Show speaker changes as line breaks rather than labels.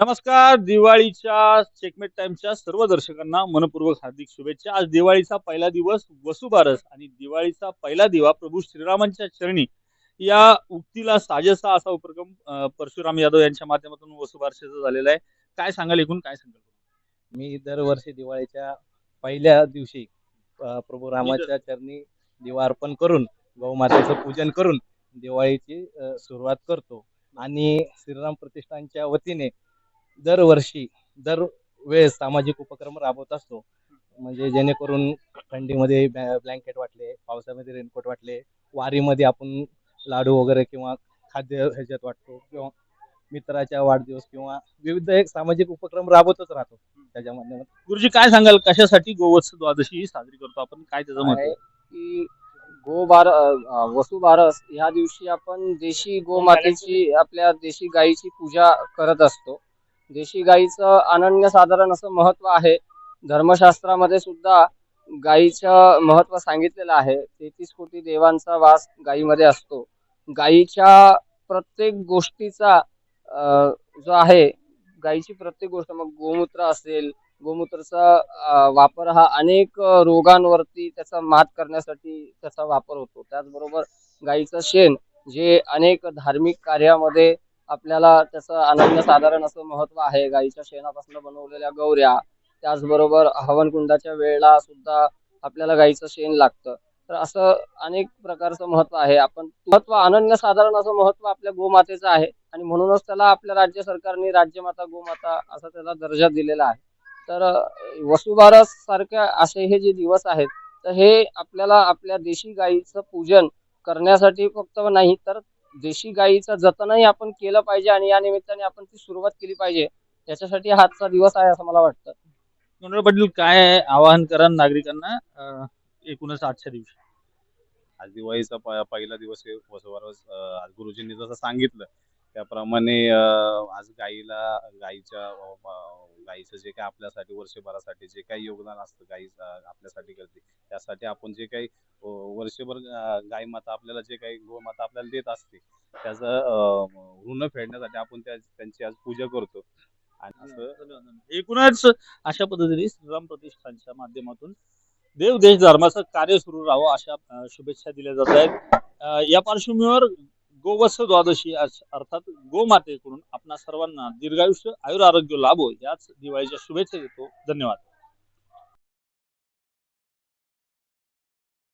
नमस्कार दिवाळीच्या चेकमेट टाइमच्या सर्व दर्शकांना मनपूर्वक हार्दिक शुभेच्छा. आज दिवाळीचा पहिला दिवस वसुबारस आणि दिवाळीचा पहिला दिवा प्रभू श्रीरामांच्या चरणी. या उक्तीला साजेसा असा उपक्रम परशुराम यादव यांच्या माध्यमातून वसुबारसेचा झालेला आहे. काय सांगाल एकूण? काय सांगाल?
मी दरवर्षी दिवाळीच्या पहिल्या दिवशी प्रभू रामाच्या चरणी दिवा अर्पण करून गौमातेचं पूजन करून दिवाळीची सुरुवात करतो. आणि श्रीराम प्रतिष्ठानच्या वतीने दरवर्षी दर वेळेस सामाजिक उपक्रम राबवत असतो. म्हणजे जेणेकरून थंडीमध्ये ब्लँकेट वाटले पावसामध्ये रेनकोट वाटले वारीमध्ये आपण लाडू वगैरे किंवा खाद्य ह्याच्यात वाटतो किंवा मित्राच्या वाढदिवस किंवा विविध एक सामाजिक उपक्रम राबवतच राहतो. त्याच्या माध्यमातून
गुरुजी काय सांगाल? कशासाठी गोवत्स द्वादशी साजरी करतो आपण? काय त्याचं महत्त्व
आहे की गोबार अ, वसुबारस ह्या दिवशी आपण देशी गोमातेची आपल्या देशी गायीची पूजा करत असतो. देशी गाईचं अनन्य साधारण असं महत्त्व आहे. धर्मशास्त्रामध्ये सुद्धा गायीचं महत्त्व सांगितलेलं आहे. तेहतीस कोटी देवांचा वास गायीमध्ये असतो. गायीच्या प्रत्येक गोष्टीचा जो आहे गायीची प्रत्येक गोष्ट मग गोमूत्र असेल गोमूत्राचा वापर हा अनेक रोगांवरती त्याचा मात करण्यासाठी त्याचा वापर होतो. त्याचबरोबर गाईचं शेण जे अनेक धार्मिक कार्यामध्ये आपल्याला त्याचं अनन्य साधारण असं महत्त्व आहे. गाईच्या शेणापासून बनवलेल्या गौऱ्या त्याचबरोबर हवनकुंडाच्या वेळेला सुद्धा आपल्याला गाईचं शेण लागतं. तर असं अनेक प्रकारचं महत्त्व आहे. आपण महत्त्व अनन्य साधारण असं महत्त्व आपल्या गोमातेचं आहे. आणि म्हणूनच त्याला आपल्या राज्य सरकारने राज्यमाता गोमाता असा त्याला दर्जा दिलेला आहे. तर अ, वसुबारस सारख्या असे हे जे दिवस आहेत तर हे आपल्याला आपल्या देशी गाईचं पूजन करण्यासाठी फक्त नाही तर देशी गायीचं जतनही आपण केलं पाहिजे आणि या निमित्ताने आपण ती सुरुवात केली पाहिजे. याच्यासाठी हा आजचा दिवस आहे असं मला वाटतं.
मनोहर पाटील काय आवाहन करा नागरिकांना अं, एकूणच आजच्या दिवशी?
आज दिवाळीचा प- पहिला दिवस आहे. वसुबारस अं, आज गुरुजींनी जसं सांगितलं त्याप्रमाणे अं, आज गाईला गाईच्या अं, गाईचं जे काही आपल्यासाठी वर्षभरासाठी जे काही योगदान असतं गाई आपल्यासाठी करते त्यासाठी आपण जे काही वर्षभर गाई माता आपल्याला जे काही गोमाता आपल्याला देत असते त्याचं अं, ऋण फेडण्यासाठी आपण त्या त्यांची आज पूजा करतो. आणि
एकूणच अशा पद्धतीने श्रीराम प्रतिष्ठानच्या माध्यमातून देव देश धर्माचं कार्य सुरू राहावं अशा शुभेच्छा दिल्या जात आहेत. या पार्श्वभूमीवर गोवत्स द्वादशी अर्थात गोमातेकडून आपणा सर्वांना दीर्घायुष्य आयुर आरोग्य लाभो याच दिवाळीच्या शुभेच्छा देतो. धन्यवाद.